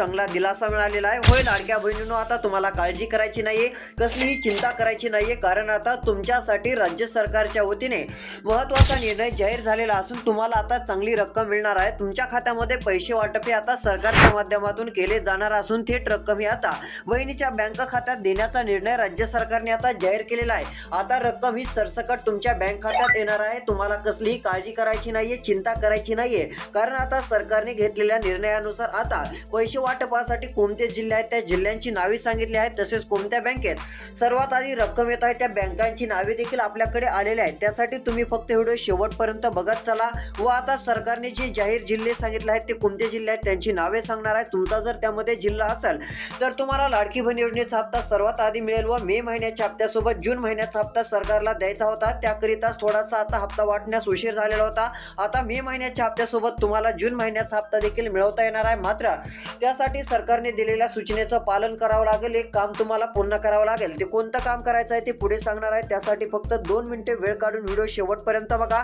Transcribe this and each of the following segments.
चांगला दिलासा मिळालेला आहे. होय लाडक्या बहिणींनो आता तुम्हाला काळजी करायची नाहीये कसलीही चिंता करायची नाहीये कारण आता तुमच्यासाठी राज्य सरकारच्या वतीने महत्त्वाचा निर्णय जाहीर झालेला असून तुम्हाला आता चांगली रक्कम मिळणार आहे. तुमच्या खात्यामध्ये पैसे वाटप हे आता सरकारच्या माध्यमातून केले जाणार असून थेट रक्कम ही आता बहिणीच्या बँक खात्यात देण्याचा निर्णय राज्य सरकारने आता जाहीर केलेला आहे. आता रक्कम ही सरसकट तुमच्या बँक खात्यात येणार आहे. तुम्हाला कसलीही काळजी करायची नाहीये चिंता करायची नाहीये कारण आता सरकारने घेतलेल्या निर्णयानुसार आता पैसे वाटपासाठी कोणते जिल्हे आहेत त्या जिल्ह्यांची नावे सांगितली आहेत तसेच कोणत्या बँकेत सर्वात आधी रक्कम येत आहे त्या बँकांची नावे देखील आपल्याकडे आलेले आहेत. त्यासाठी तुम्ही फक्त व्हिडिओ शेवटपर्यंत बघत चला व आता सरकारने जे जाहीर जिल्हे सांगितले आहेत ते कोणते जिल्हे आहेत त्यांची नावे सांगणार आहे. तुमचा जर त्यामध्ये जिल्हा असेल तर तुम्हाला लाडकी बहीण योजनेचा हप्ता सर्वात आधी मिळेल व मे महिन्याच्या हप्त्यासोबत जून महिन्याचा हप्ता सरकारला द्यायचा होता. त्याकरिताच थोडासा आता हप्ता वाटण्यास उशीर झालेला होता. आता मे महिन्याच्या हप्त्यासोबत तुम्हाला जून महिन्याचा हप्ता देखील मिळवता येणार आहे. मात्र त्यासाठी सरकारने दिलेल्या सूचनेचं पालन करावं लागेल. एक काम तुम्हाला पूर्ण करावं लागेल. ते कोणतं काम करायचं आहे ते पुढे सांगणार आहे. त्यासाठी फक्त दोन मिनिटे वेळ काढून व्हिडिओ शेवटपर्यंत बघा.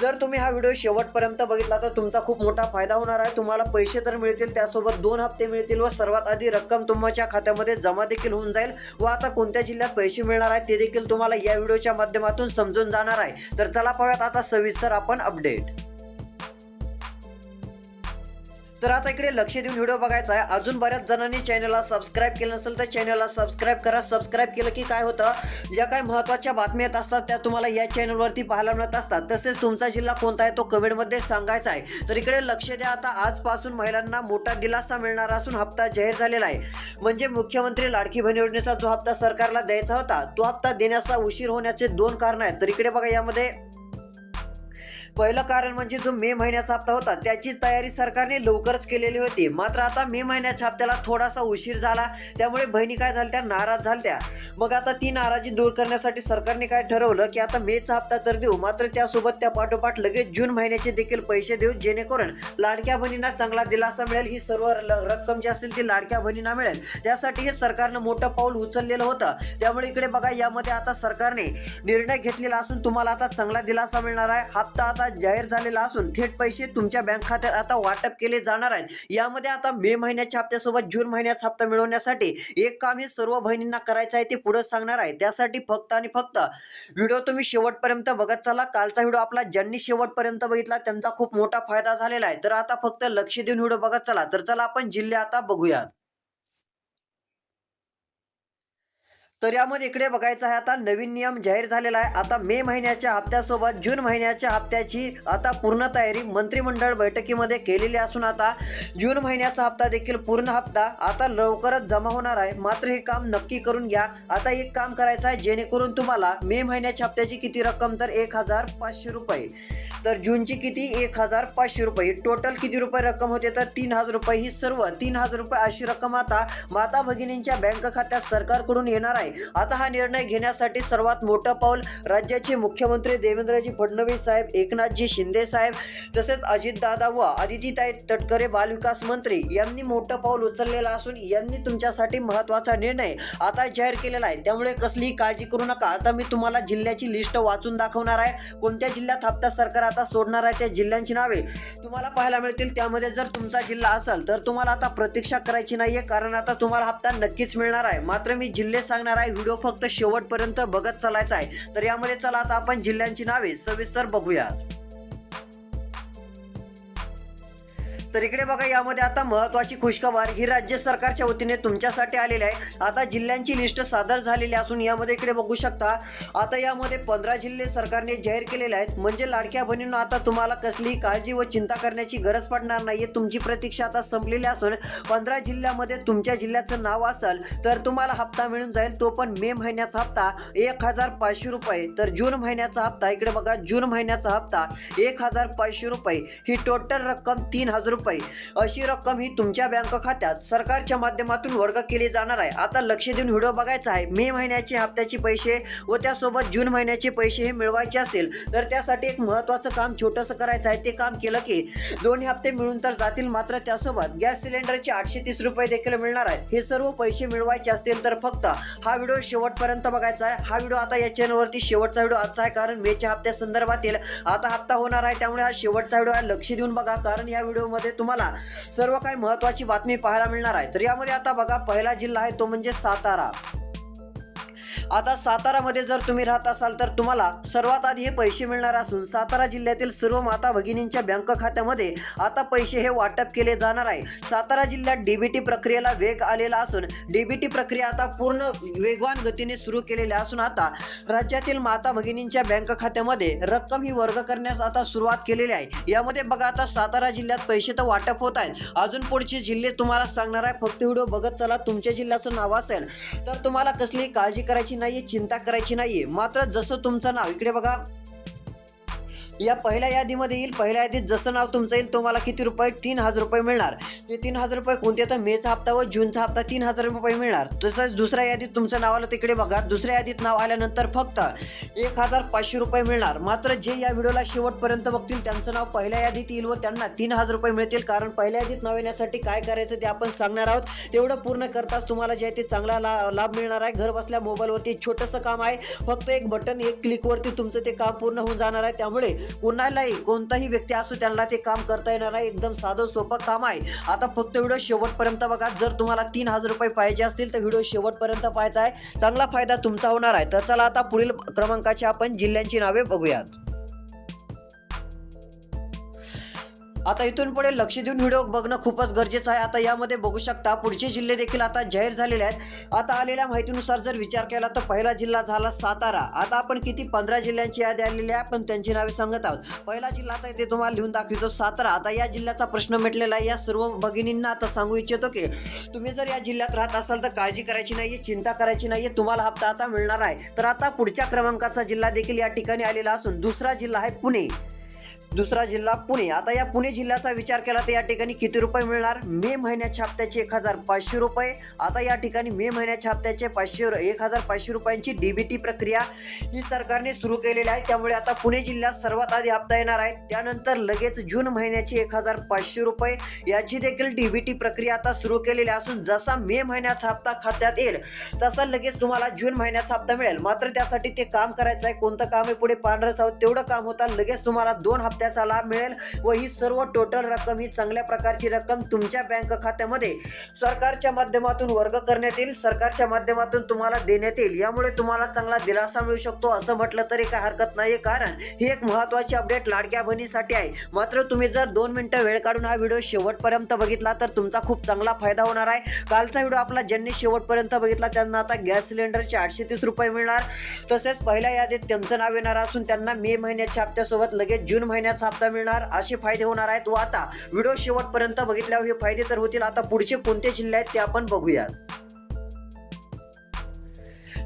जर तुम्ही हा व्हिडिओ शेवटपर्यंत बघितला तर तुमचा खूप मोठा फायदा होणार आहे. तुम्हाला पैसे तर मिळतील त्यासोबत दोन हप्ते मिळतील व सर्वात आधी रक्कम तुमच्या खात्यामध्ये जमा देखील होऊन जाईल व आता कोणत्या जिल्ह्यात पैसे मिळणार आहेत ते देखील तुम्हाला या व्हिडिओच्या माध्यमातून समजून जाणार आहे. तर चला पाहूयात आता सविस्तर आपण अपडेट. तर आता इकडे लक्ष देऊन व्हिडिओ बघायचा आहे. अजून बऱ्याच जणांनी चॅनलला सबस्क्राईब केलं नसेल तर चॅनलला सबस्क्राईब करा. सबस्क्राईब केलं की काय होतं? ज्या काही महत्त्वाच्या बातम्या येत असतात त्या तुम्हाला या चॅनलवरती पाहायला मिळत असतात. तसेच तुमचा जिल्हा कोणता आहे तो कमेंटमध्ये सांगायचा आहे. तर इकडे लक्ष द्या आता. आजपासून महिलांना मोठा दिलासा मिळणार असून हप्ता जाहीर झालेला आहे. म्हणजे मुख्यमंत्री लाडकी बहीण योजनेचा जो हप्ता सरकारला द्यायचा होता तो हप्ता देण्याचा उशीर होण्याचे दोन कारण आहेत. तर इकडे बघा यामध्ये पहिलं कारण म्हणजे जो मे महिन्याचा हप्ता होता त्याची तयारी सरकारने लवकरच केलेली होती. मात्र आता मे महिन्याच्या हप्त्याला थोडासा उशीर झाला. त्यामुळे बहिणी काय झाल्या त्या नाराज झाल्या मग आता ती नाराजी दूर करण्यासाठी सरकारने काय ठरवलं की आता मेचा हप्ता तर देऊ मात्र त्यासोबत त्या पाठोपाठ लगेच जून महिन्याचे देखील पैसे देऊ जेणेकरून लाडक्या बहिणींना चांगला दिलासा मिळेल. ही सर्व रक्कम जी असेल ती लाडक्या बहिणींना मिळेल. त्यासाठी हे सरकारनं मोठं पाऊल उचललेलं होतं. त्यामुळे इकडे बघा यामध्ये आता सरकारने निर्णय घेतलेला असून तुम्हाला आता चांगला दिलासा मिळणार आहे. हप्ता आता जाहीर झालेला असून थेट पैसे तुमच्या बँक खात्यात आता वाटप केले जाणार आहेत. यामध्ये आता मे महिन्याच्या हप्त्यासोबत जून महिन्याचा हप्ता मिळवण्यासाठी एक काम हे सर्व बहिणींना करायचं आहे ते पुढे सांगणार आहे. त्यासाठी फक्त आणि फक्त व्हिडिओ तुम्ही शेवटपर्यंत बघत चला. कालचा व्हिडिओ आपला ज्यांनी शेवटपर्यंत बघितला त्यांचा खूप मोठा फायदा झालेला आहे. तर आता फक्त लक्ष देऊन व्हिडिओ बघत चला. तर चला आपण जिल्हे आता बघूयात. तर यामध्ये इकडे बघायचं आहे आता नवीन नियम जाहीर झालेला आहे. आता मे महिन्याच्या हप्त्यासोबत जून महिन्याच्या हप्त्याची आता पूर्ण तयारी मंत्रिमंडळ बैठकीमध्ये केलेली असून आता जून महिन्याचा हप्ता देखील पूर्ण हप्ता आता लवकरच जमा होणार आहे. मात्र हे काम नक्की करून घ्या. आता एक काम करायचं आहे जेणेकरून तुम्हाला मे महिन्याच्या हप्त्याची किती रक्कम? तर एक हजार पाचशे रुपये. तर जूनची किती? एक हजार पाचशे रुपये. टोटल किती रुपये रक्कम होते? तर तीन हजार रुपये ही सर्व तीन हजार रुपये अशी रक्कम आता माता भगिनींच्या बँक खात्यात सरकारकडून येणार आहे. आता हा निर्णय घेण्यासाठी सर्वात मोठं पाऊल राज्याचे मुख्यमंत्री देवेंद्रजी फडणवीस साहेब एकनाथजी शिंदे साहेब तसेच अजितदादा व आदितीताई तटकरे बालविकास मंत्री यांनी मोठं पाऊल उचललेलं असून यांनी तुमच्यासाठी महत्त्वाचा निर्णय आता जाहीर केलेला आहे. त्यामुळे कसलीही काळजी करू नका. आता मी तुम्हाला जिल्ह्याची लिस्ट वाचून दाखवणार आहे. कोणत्या जिल्ह्यात हप्ता सरकार आता सोडणार आहे त्या जिल्ह्यांची नावे. तुम्हाला पाहायला मिळतील त्यामध्ये जर तुमचा जिल्हा असेल तर तुम्हाला आता प्रतीक्षा करायची नाहीये कारण आता तुम्हाला हप्ता नक्कीच मिळणार आहे. मात्र मी जिल्हे सांगणार आहे व्हिडिओ फक्त शेवटपर्यंत बघत चालायचा आहे. तर यामध्ये चला आता आपण जिल्ह्यांची नावे सविस्तर बघूया तर इकडे बघा यामध्ये आता महत्वाची खुशखबर ही राज्य सरकारच्या वतीने तुमच्यासाठी आलेली आहे. आता जिल्ह्यांची लिस्ट सादर झालेली असून यामध्ये इकडे बघू शकता आता यामध्ये पंधरा जिल्हे सरकारने जाहीर केलेले आहेत. म्हणजे लाडक्या बहिणींना आता तुम्हाला कसलीही काळजी व चिंता करण्याची गरज पडणार नाहीये. तुमची प्रतीक्षा आता संपलेली असून पंधरा जिल्ह्यामध्ये तुमच्या जिल्ह्याचं नाव असेल तर तुम्हाला हप्ता मिळून जाईल. तो पण मे महिन्याचा हप्ता एक हजार पाचशे रुपये. तर जून महिन्याचा हप्ता इकडे बघा जून महिन्याचा हप्ता एक हजार पाचशे रुपये. ही टोटल रक्कम तीन हजार रुपये अशी रक्कम ही तुमच्या बँक खात्यात सरकारच्या माध्यमातून वर्ग केली जाणार आहे. आता लक्ष देऊन व्हिडिओ बघायचा आहे. मे महिन्याचे हप्त्याचे पैसे व त्यासोबत जून महिन्याचे पैसे हे मिळवायचे असतील तर त्यासाठी एक महत्त्वाचं काम छोटंसं करायचं आहे. ते काम केलं की दोन्ही हप्ते मिळून तर जातील मात्र त्यासोबत गॅस सिलेंडरचे आठशे तीस रुपये देखील मिळणार आहेत हे सर्व पैसे मिळवायचे असतील तर फक्त हा व्हिडिओ शेवटपर्यंत बघायचा आहे. हा व्हिडिओ आता या चॅनलवरती शेवटचा व्हिडिओ आजचा आहे कारण मेच्या हप्त्या संदर्भातील आता हप्ता होणार आहे. त्यामुळे हा शेवटचा व्हिडिओ लक्ष देऊन बघा कारण या व्हिडिओमध्ये तुम्हाला सर्व काही महत्वाची बातमी पाहायला मिळणार आहे. तर यामध्ये आता बघा पहिला जिल्हा आहे तो म्हणजे सातारा. आता सातारामध्ये जर तुम्ही राहत असाल तर तुम्हाला सर्वात आधी हे पैसे मिळणार असून सातारा जिल्ह्यातील सर्व माता भगिनींच्या बँक खात्यामध्ये आता पैसे हे वाटप केले जाणार आहे. सातारा जिल्ह्यात डीबीटी प्रक्रियेला वेग आलेला असून डीबीटी प्रक्रिया आता पूर्ण वेगवान गतीने सुरू केलेली असून आता राज्यातील माता भगिनींच्या बँक खात्यामध्ये रक्कम ही वर्ग करण्यास आता सुरुवात केलेली आहे. यामध्ये बघा आता सातारा जिल्ह्यात पैसे तर वाटप होत आहेत. अजून पुढचे जिल्हे तुम्हाला सांगणार आहे. फक्त व्हिडिओ बघत चला. तुमच्या जिल्ह्याचं नाव असेल तर तुम्हाला कसलीही काळजी करायची नाहीये चिंता करायची नाहीये. मात्र जसं तुमचं नाव इकडे बघा. या पहिल्या यादीमध्ये येईल. पहिल्या यादीत जसं नाव तुमचं येईल तुम्हाला किती रुपये? तीन हजार रुपये मिळणार. ते तीन हजार रुपये कोणते? तर मेचा हप्ता व जूनचा हप्ता तीन हजार रुपये मिळणार. तसंच दुसऱ्या यादीत तुमचं नाव आलं तिकडे बघा. दुसऱ्या यादीत नाव आल्यानंतर फक्त एक हजार पाचशे रुपये मिळणार. मात्र जे या व्हिडिओला शेवटपर्यंत बघतील त्यांचं नाव पहिल्या यादीत येईल व त्यांना तीन हजार रुपये मिळतील. कारण पहिल्या यादीत नाव येण्यासाठी काय करायचं ते आपण सांगणार आहोत. तेवढं पूर्ण करताच तुम्हाला जे आहे ते चांगला ला लाभ मिळणार आहे. घर बसल्या मोबाईलवरती छोटंसं काम आहे. फक्त एक बटन एक क्लिकवरती तुमचं ते काम पूर्ण होऊन जाणार आहे. त्यामुळे कुणालाही कोणताही व्यक्ती असो त्यांना ते काम करता येणार आहे एकदम साधं सोपं काम आहे. आता फक्त व्हिडिओ शेवटपर्यंत बघा. जर तुम्हाला तीन हजार रुपये पाहिजे असतील तर व्हिडिओ शेवटपर्यंत पाहायचा आहे. चांगला फायदा तुमचा होणार आहे. तर चला आता पुढील क्रमांकाची आपण जिल्ह्यांची नावे बघूयात. आता इथून पुढे लक्ष देऊन व्हिडिओ बघणं खूपच गरजेचं आहे. आता यामध्ये बघू शकता पुढचे जिल्हे देखील आता जाहीर झालेले आहेत. आता आलेल्या माहितीनुसार जर विचार केला तर पहिला जिल्हा झाला सातारा. आता आपण किती पंधरा जिल्ह्यांची यादी आलेली आहे पण त्यांची नावे सांगत आहोत. पहिला जिल्हा आता इथे तुम्हाला लिहून दाखवितो सातारा. आता या जिल्ह्याचा प्रश्न मिटलेला आहे. या सर्व भगिनींना आता सांगू इच्छितो की तुम्ही जर या जिल्ह्यात राहत असाल तर काळजी करायची नाही चिंता करायची नाही तुम्हाला हप्ता आता मिळणार आहे. तर आता पुढच्या क्रमांकाचा जिल्हा देखील या ठिकाणी आलेला असून दुसरा जिल्हा आहे पुणे. दुसरा जिल्हा पुणे. आता या पुणे जिल्ह्याचा विचार केला तर या ठिकाणी किती रुपये मिळणार? मे महिन्याच्या हप्त्याचे एक हजार पाचशे रुपये. आता या ठिकाणी मे महिन्याच्या हप्त्याचे पाचशे एक हजार पाचशे रुपयांची डीबीटी प्रक्रिया ही सरकारने सुरू केलेली आहे. त्यामुळे आता पुणे जिल्ह्यात सर्वात आधी हप्ता येणार आहे. त्यानंतर लगेच जून महिन्याची एक हजार पाचशे रुपये. याची देखील डीबीटी प्रक्रिया आता सुरू केलेली असून जसा मे महिन्याचा हप्ता खात्यात येईल तसा लगेच तुम्हाला जून महिन्याचा हप्ता मिळेल. मात्र त्यासाठी ते काम करायचं आहे. कोणतं काम आहे? पुढे पांढरं सावध. तेवढं काम होता लगेच तुम्हाला दोन हप्ते लाभ मिळेल व ही सर्व टोटल रक्कम ही चांगल्या प्रकारची रक्कम तुमच्या बँक खात्यामध्ये सरकारच्या माध्यमातून वर्ग करण्यात येईल सरकारच्या माध्यमातून तुम्हाला देण्यात येईल. यामुळे तुम्हाला चांगला दिलासा मिळू शकतो. असं म्हटलं तरी काय हरकत नाही कारण ही एक महत्वाची अपडेट लाडक्या बहिणीसाठी आहे. मात्र तुम्ही जर दोन मिनिटं वेळ काढून हा व्हिडिओ शेवटपर्यंत बघितला तर तुमचा खूप चांगला फायदा होणार आहे. कालचा व्हिडिओ आपला ज्यांनी शेवटपर्यंत बघितला त्यांना आता गॅस सिलेंडरचे आठशे तीस रुपये मिळणार. तसेच पहिल्या यादीत त्यांचं नाव येणार असून त्यांना मे महिन्याच्या हप्त्यासोबत लगेच जून महिन्यात महिन्याचा हप्ता मिळणार असे फायदे होणार आहेत. व आता व्हिडिओ शेवटपर्यंत बघितल्यावर हे फायदे तर होतील. आता पुढचे कोणते जिल्हे आहेत ते आपण बघूयात.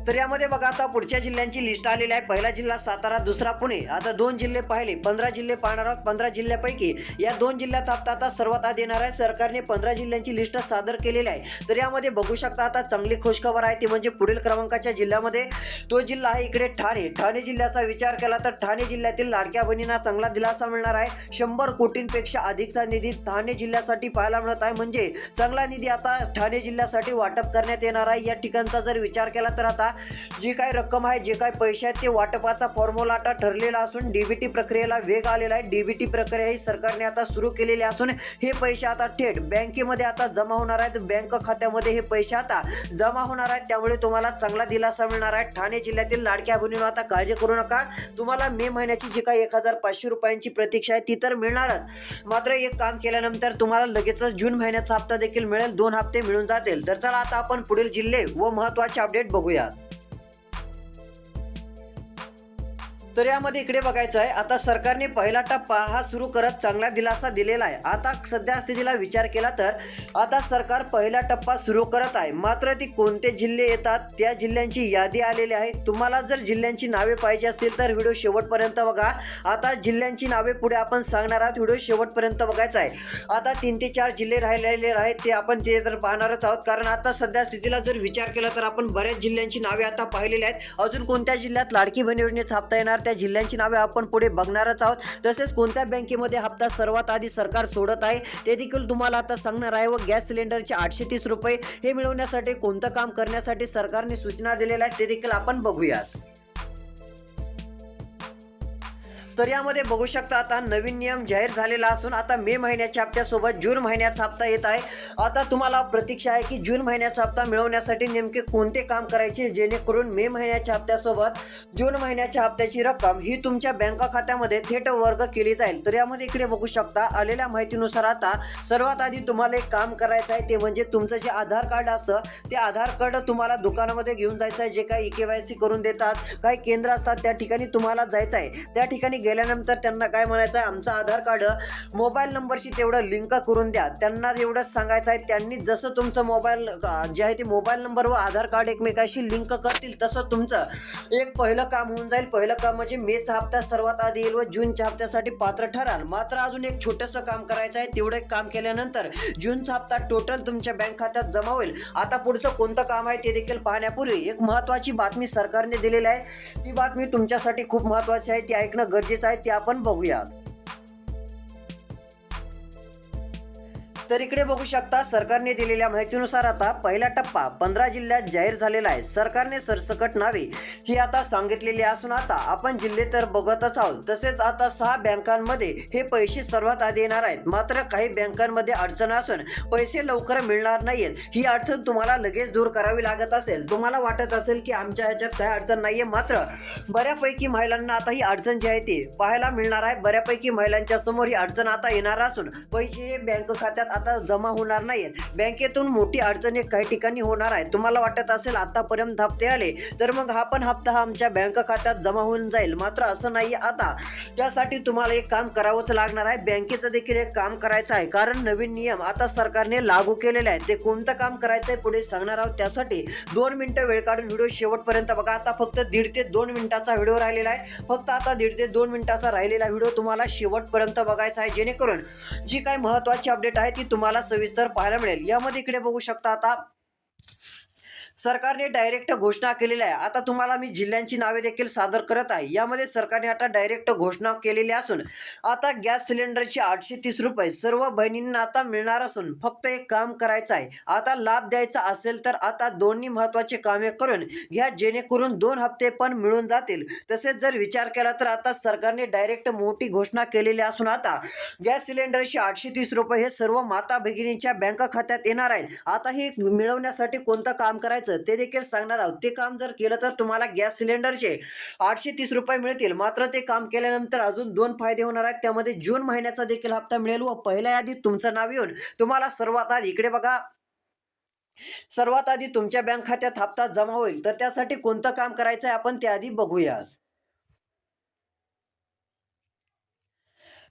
तर यामध्ये बघा आता पुढच्या जिल्ह्यांची लिस्ट आलेली आहे. पहिला जिल्हा सातारा दुसरा पुणे. आता दोन जिल्हे पाहिले. पंधरा जिल्हे पाहणार आहोत. पंधरा जिल्ह्यापैकी या दोन जिल्ह्यात आता आता सर्वात आधी येणार आहे. सरकारने पंधरा जिल्ह्यांची लिस्ट सादर केलेली आहे. तर यामध्ये बघू शकता आता चांगली खुशखबर आहे ती म्हणजे पुढील क्रमांकाच्या जिल्ह्यामध्ये. तो जिल्हा आहे इकडे ठाणे. ठाणे जिल्ह्याचा विचार केला तर ठाणे जिल्ह्यातील लाडक्या बहिणींना चांगला दिलासा मिळणार आहे. शंभर कोटींपेक्षा अधिकचा निधी ठाणे जिल्ह्यासाठी पाहायला मिळत आहे. म्हणजे चांगला निधी आता ठाणे जिल्ह्यासाठी वाटप करण्यात येणार आहे. या ठिकाणचा जर विचार केला तर आता जी काही रक्कम आहे जे काही पैसे आहेत ते वाटपाचा फॉर्म्युला आता ठरलेला असून डीबीटी प्रक्रियेला वेग आलेला आहे. डीबीटी प्रक्रिया ही सरकारने आता सुरू केलेली असून हे पैसे आता थेट बँकेमध्ये आता जमा होणार आहेत. बँक खात्यामध्ये हे पैसे आता जमा होणार आहेत. त्यामुळे तुम्हाला चांगला दिलासा मिळणार आहे. ठाणे जिल्ह्यातील लाडक्या बहिणींनो आता काळजी करू नका. तुम्हाला मे महिन्याची जी काही एक हजार पाचशे रुपयांची प्रतीक्षा आहे ती तर मिळणारच. मात्र एक काम केल्यानंतर तुम्हाला लगेचच जून महिन्याचा हप्ता देखील मिळेल. दोन हप्ते मिळून जातील. तर चला आता आपण पुढील जिल्हे व महत्त्वाचे अपडेट बघूयात तर यामध्ये इकडे बघायचं आहे आता सरकारने पहिला टप्पा हा सुरू करत चांगला दिलासा दिलेला आहे. आता सध्या स्थितीला विचार केला तर आता सरकार पहिला टप्पा सुरू करत आहे. मात्र ती कोणते जिल्हे येतात त्या जिल्ह्यांची यादी आलेली आहे. तुम्हाला जर जिल्ह्यांची नावे पाहिजे असतील तर व्हिडिओ शेवटपर्यंत बघा. आता जिल्ह्यांची नावे पुढे आपण सांगणार आहोत. व्हिडिओ शेवटपर्यंत बघायचा आहे. आता तीन ते चार जिल्हे राहिलेले आहेत ते आपण ते तर पाहणारच आहोत. कारण आता सध्या स्थितीला जर विचार केला तर आपण बऱ्याच जिल्ह्यांची नावे आता पाहिलेली आहेत. अजून कोणत्या जिल्ह्यात लाडकी बहीण छापता येणार त्या जिल्ह्यांची नावे आपण पुढे बघणारच आहोत. तसेच कोणत्या बँकेमध्ये हप्ता सर्वात आधी सरकार सोडत आहे ते देखील तुम्हाला आता सांगणार आहे. व गॅस सिलेंडरचे आठशे तीस रुपये हे मिळवण्यासाठी कोणतं काम करण्यासाठी सरकारने सूचना दिलेल्या आहेत ते देखील आपण बघूयात. तर यामध्ये बघू शकता आता नवीन नियम जाहीर झालेला असून आता मे महिन्याच्या हप्त्यासोबत जून महिन्याचा हप्ता येत आहे. आता तुम्हाला प्रतीक्षा आहे की जून महिन्याचा हप्ता मिळवण्यासाठी नेमके कोणते काम करायचे? जेणेकरून मे महिन्याच्या हप्त्यासोबत जून महिन्याच्या हप्त्याची रक्कम ही तुमच्या बँक खात्यामध्ये थेट वर्ग केली जाईल. तर यामध्ये इकडे बघू शकता आलेल्या माहितीनुसार आता सर्वात आधी तुम्हाला एक काम करायचं आहे ते म्हणजे तुमचं जे आधार कार्ड असतं ते आधार कार्ड तुम्हाला दुकानामध्ये घेऊन जायचं आहे. जे काही ई के वाय सी करून देतात काही केंद्र असतात त्या ठिकाणी तुम्हाला जायचं आहे. त्या ठिकाणी गेल्यानंतर त्यांना काय म्हणायचं आहे आमचं आधार कार्ड मोबाईल नंबरशी तेवढं लिंक करून द्या. त्यांना एवढंच सांगायचं आहे त्यांनी जसं तुमचं मोबाईल जे आहे ते मोबाईल नंबर व आधार कार्ड एकमेकाशी लिंक करतील तसं तुमचं. एक पहिलं काम होऊन जाईल. पहिलं काम म्हणजे मेचा हप्ता सर्वात आधी येईल व जूनच्या हप्त्यासाठी पात्र ठराल. मात्र अजून एक छोटंसं काम करायचं आहे तेवढं एक काम केल्यानंतर जूनचा हप्ता टोटल तुमच्या बँक खात्यात जमा होईल. आता पुढचं कोणतं काम आहे ते देखील पाहण्यापूर्वी एक महत्त्वाची बातमी सरकारने दिलेली आहे. ती बातमी तुमच्यासाठी खूप महत्त्वाची आहे ती ऐकणं गरजेचं आहे ते आपण बघूया. तर इकडे बघू शकता सरकारने दिलेल्या माहितीनुसार आता पहिला टप्पा पंधरा जिल्ह्यात जाहीर झालेला आहे. सरकारने सरसकट नावे ही आता सांगितलेली असून आता आपण जिल्हे तर बघतच आहोत. तसेच आता सहा बँकांमध्ये हे पैसे सर्वात आधी येणार आहेत. मात्र काही बँकांमध्ये अडचण असून पैसे लवकर मिळणार नाहीयेत. ही अडचण तुम्हाला लगेच दूर करावी लागत असेल. तुम्हाला वाटत असेल की आमच्या ह्याच्यात काही अडचण नाहीये मात्र बऱ्यापैकी महिलांना आता ही अडचण जी आहे ती पाहायला मिळणार आहे. बऱ्यापैकी महिलांच्या समोर ही अडचण आता येणार असून पैसे हे बँक खात्यात आता जमा होणार नाहीत बँकेतून मोठी अडचण एक काही ठिकाणी होणार आहे. तुम्हाला वाटत असेल आतापर्यंत हप्ते आले तर मग हा पण हप्ता हा आमच्या बँक खात्यात जमा होऊन जाईल. मात्र असं नाही आता. त्यासाठी तुम्हाला एक काम करावंच लागणार आहे. बँकेचं देखील एक काम करायचं आहे. कारण नवीन नियम आता सरकारने लागू केलेले आहेत. ते कोणतं काम करायचं आहे पुढे सांगणार आहोत त्यासाठी दोन मिनटं वेळ काढून व्हिडिओ शेवटपर्यंत बघा. आता फक्त दीड ते दोन मिनिटाचा व्हिडिओ राहिलेला आहे. फक्त आता दीड ते दोन मिनिटाचा राहिलेला व्हिडिओ तुम्हाला शेवटपर्यंत बघायचा आहे. जेणेकरून जी काही महत्त्वाची अपडेट आहे ती तुम्हाला सविस्तर पाहायला मिळेल. यामध्ये इकडे बघू शकता आता सरकारने डायरेक्ट घोषणा केलेली आहे. आता तुम्हाला मी जिल्ह्यांची नावे देखील सादर करत आहे. यामध्ये सरकारने आता डायरेक्ट घोषणा केलेली असून आता गॅस सिलेंडरचे आठशे तीस रुपये सर्व बहिणींना आता मिळणार असून फक्त एक काम करायचं आहे. आता लाभ द्यायचा असेल तर आता दोन्ही महत्त्वाचे कामे करून घ्या जेणेकरून दोन हप्ते पण मिळून जातील. तसेच जर विचार केला तर आता सरकारने डायरेक्ट मोठी घोषणा केलेली असून आता गॅस सिलेंडरचे आठशे तीस रुपये हे सर्व माता भगिनींच्या बँक खात्यात येणार आहेत. आता हे मिळवण्यासाठी कोणतं काम करायचं? ते देखील सांगणार आहोत. ते काम जर केलं तर तुम्हाला गॅस सिलेंडरचे आठशे तीस रुपये मिळतील. मात्र ते काम केल्यानंतर अजून दोन फायदे होणार आहेत. त्यामध्ये जून महिन्याचा देखील हप्ता मिळेल व पहिल्या यादीत तुमचं नाव येऊन तुम्हाला सर्वात आधी इकडे बघा. सर्वात आधी तुमच्या बँक खात्यात हप्ता जमा होईल. तर त्यासाठी कोणतं काम करायचं आहे आपण त्याआधी बघूया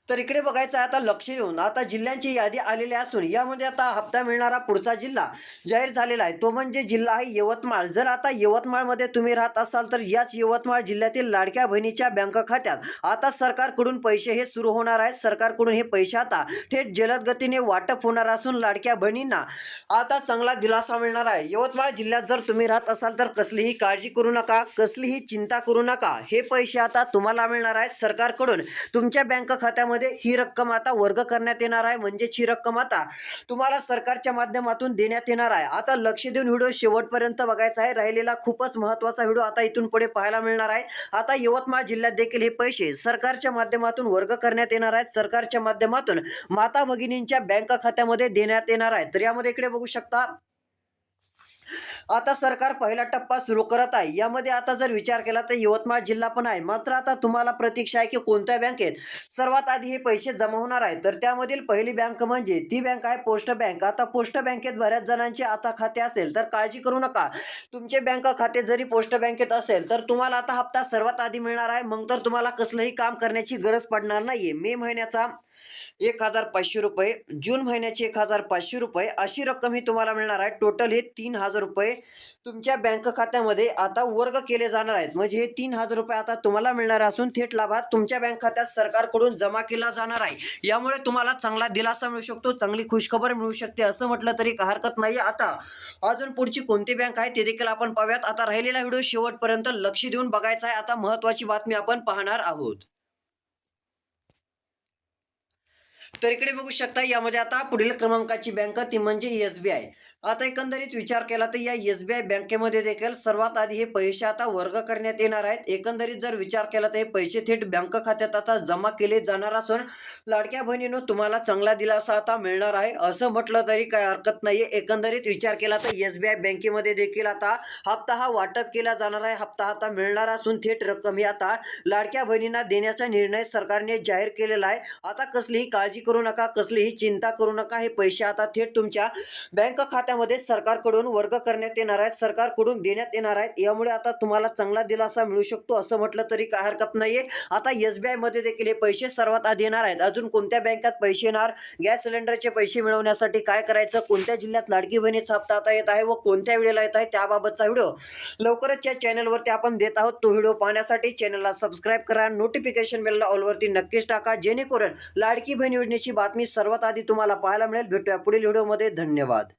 तर इकडे बघायचं आहे आता लक्ष देऊन आता जिल्ह्यांची यादी आलेली असून यामध्ये आता हप्ता मिळणारा पुढचा जिल्हा जाहीर झालेला आहे. तो म्हणजे जिल्हा आहे यवतमाळ. जर आता यवतमाळमध्ये तुम्ही राहत असाल तर याच यवतमाळ जिल्ह्यातील लाडक्या बहिणीच्या बँक खात्यात. आता सरकारकडून पैसे हे सुरू होणार आहेत. सरकारकडून हे पैसे आता थेट जलद गतीने वाटप होणार असून लाडक्या बहिणींना आता चांगला दिलासा मिळणार आहे. यवतमाळ जिल्ह्यात जर तुम्ही राहत असाल तर कसलीही काळजी करू नका कसलीही चिंता करू नका. हे पैसे आता तुम्हाला मिळणार आहेत. सरकारकडून तुमच्या बँक खात्यामध्ये ही रक्कम आता वर्ग करण्यात येणार आहे म्हणजेच ही रक्कम आता तुम्हाला सरकारच्या माध्यमातून देण्यात येणार आहे. आता लक्ष देऊन व्हिडिओ शेवटपर्यंत बघायचा आहे. राहिलेला खूपच महत्त्वाचा व्हिडिओ आता इथून पुढे पाहायला मिळणार आहे. आता यवतमाळ जिल्ह्यात देखील हे पैसे सरकारच्या माध्यमातून वर्ग करण्यात येणार आहेत. सरकारच्या माध्यमातून माता भगिनींच्या बँक खात्यामध्ये देण्यात येणार आहे तर यामध्ये इकडे बघू शकता आता सरकार पहिला टप्पा सुरू करत आहे. यामध्ये आता जर विचार केला तर यवतमाळ जिल्हा पण आहे. मात्र आता तुम्हाला प्रतीक्षा आहे की कोणत्या बँकेत सर्वात आधी हे पैसे जमा होणार आहेत. तर त्यामधील पहिली बँक म्हणजे ती बँक आहे पोस्ट बँक. आता पोस्ट बँकेत बऱ्याच जणांचे आता खाते असेल तर काळजी करू नका. तुमचे बँक खाते जरी पोस्ट बँकेत असेल तर तुम्हाला आता हप्ता सर्वात आधी मिळणार आहे. मग तर तुम्हाला कसलंही काम करण्याची गरज पडणार नाहीये. मे महिन्याचा एक हजार पाचशे रुपये. जून महिन्याचे एक हजार पाचशे रुपये. अशी रक्कम ही तुम्हाला मिळणार आहे. टोटल हे तीन हजार रुपये तुमच्या बँक खात्यामध्ये आता वर्ग केले जाणार आहेत. म्हणजे हे तीन हजार रुपये आता तुम्हाला मिळणार असून थेट लाभात तुमच्या बँक खात्यात सरकारकडून जमा केला जाणार आहे. यामुळे तुम्हाला चांगला दिलासा मिळू शकतो चांगली खुशखबर मिळू शकते असं म्हटलं तरी हरकत नाही आता अजून पुढची कोणती बँक आहे ते देखील आपण पाहूयात. आता राहिलेला व्हिडिओ शेवटपर्यंत लक्ष देऊन बघायचा आहे. आता महत्त्वाची बातमी आपण पाहणार आहोत. तर इकडे बघू शकता यामध्ये म्हणजे आता पुढील क्रमांकाची बँक ती म्हणजे एस बी आय आता एकंदरीत विचार केला तर या एस बी आय बँकेमध्ये देखील सर्वात आधी हे पैसे आता वर्ग करण्यात येणार आहेत. एकंदरीत जर विचार केला तर हे पैसे थेट बँक खात्यात आता जमा केले जाणार असून लाडक्या बहिणीनं तुम्हाला चांगला दिलासा आता मिळणार आहे. असं म्हटलं तरी काय हरकत नाही एकंदरीत विचार केला तर एस बी आय बँकेमध्ये देखील आता हप्ता हा वाटप केला जाणार आहे. हप्ता आता मिळणार असून थेट रक्कम ही आता लाडक्या बहिणींना देण्याचा निर्णय सरकारने जाहीर केलेला आहे. आता कसलीही काळजी करू नका कसलीही चिंता करू नका. हे पैसे आता थेट तुमच्या बँक खात्यामध्ये सरकारकडून वर्ग करण्यात येणार आहेत सरकारकडून देण्यात येणार आहेत. यामुळे आता तुम्हाला चांगला दिलासा मिळू शकतो असं म्हटलं तरी काय हरकत नाहीये. आता एस बी मध्ये देखील हे पैसे सर्वात आधी येणार आहेत. अजून कोणत्या बँकात पैसे येणार? गॅस सिलेंडरचे पैसे मिळवण्यासाठी काय करायचं? कोणत्या जिल्ह्यात लाडकी बहिणीचा हप्ता आता येत आहे व कोणत्या वेळेला येत आहे त्याबाबतचा व्हिडिओ लवकरच या चॅनलवरती आपण देत आहोत. तो व्हिडिओ पाहण्यासाठी चॅनलला सबस्क्राईब करा. नोटिफिकेशन बेलला ऑलवरती नक्कीच टाका. जेणेकरून लाडकी बहिणी योजनेची बातमी सर्वात आधी तुम्हाला पाहायला मिळेल. भेटूया पुढील व्हिडिओमध्ये. धन्यवाद.